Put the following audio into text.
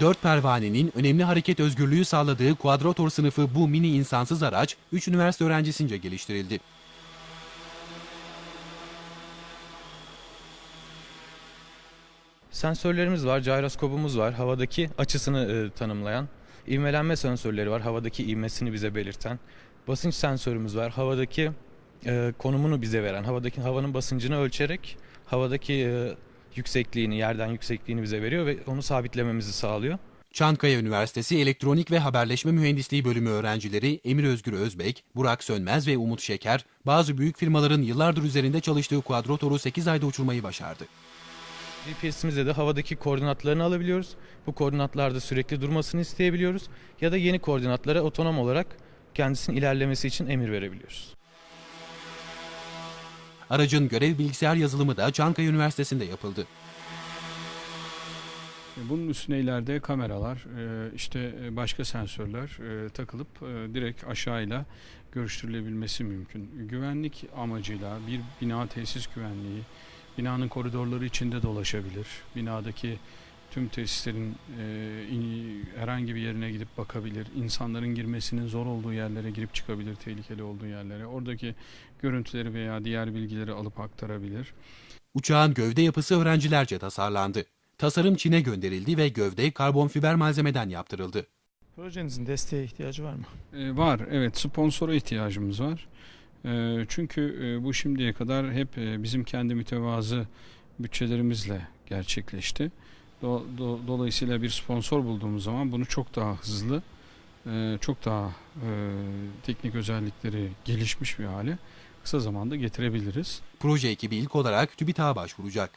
Dört pervanenin önemli hareket özgürlüğü sağladığı Quadrator sınıfı bu mini insansız araç 3 üniversite öğrencisince geliştirildi. Sensörlerimiz var, gyroskopumuz var, havadaki açısını e, tanımlayan. ivmelenme sensörleri var, havadaki ivmesini bize belirten. Basınç sensörümüz var, havadaki e, konumunu bize veren, havadaki havanın basıncını ölçerek havadaki e, yüksekliğini, yerden yüksekliğini bize veriyor ve onu sabitlememizi sağlıyor. Çankaya Üniversitesi Elektronik ve Haberleşme Mühendisliği bölümü öğrencileri Emir Özgür Özbek, Burak Sönmez ve Umut Şeker, bazı büyük firmaların yıllardır üzerinde çalıştığı Quadrator'u 8 ayda uçurmayı başardı. GPS'imizde de havadaki koordinatlarını alabiliyoruz. Bu koordinatlarda sürekli durmasını isteyebiliyoruz. Ya da yeni koordinatlara otonom olarak kendisinin ilerlemesi için emir verebiliyoruz. Aracın görev bilgisayar yazılımı da Çankaya Üniversitesi'nde yapıldı. Bunun üstüne ileride kameralar, e, işte e, başka sensörler e, takılıp direkt aşağıyla görüştürülebilmesi mümkün. Güvenlik amacıyla bir bina tesis güvenliği, binanın koridorları içinde dolaşabilir. Binadaki tüm tesislerin e, in- herhangi bir yerine gidip bakabilir. İnsanların girmesinin zor olduğu yerlere girip çıkabilir, tehlikeli olduğu yerlere. Oradaki görüntüleri veya diğer bilgileri alıp aktarabilir. Uçağın gövde yapısı öğrencilerce tasarlandı. Tasarım Çin'e gönderildi ve gövde karbon fiber malzemeden yaptırıldı. Projenizin desteğe ihtiyacı var mı? E, var evet sponsora ihtiyacımız var. E, çünkü e, bu şimdiye kadar hep e, bizim kendi mütevazı bütçelerimizle gerçekleşti. Do- do- dolayısıyla bir sponsor bulduğumuz zaman bunu çok daha hızlı, e, çok daha e, teknik özellikleri gelişmiş bir hale kısa zamanda getirebiliriz. Proje ekibi ilk olarak TÜBİTAK'a başvuracak.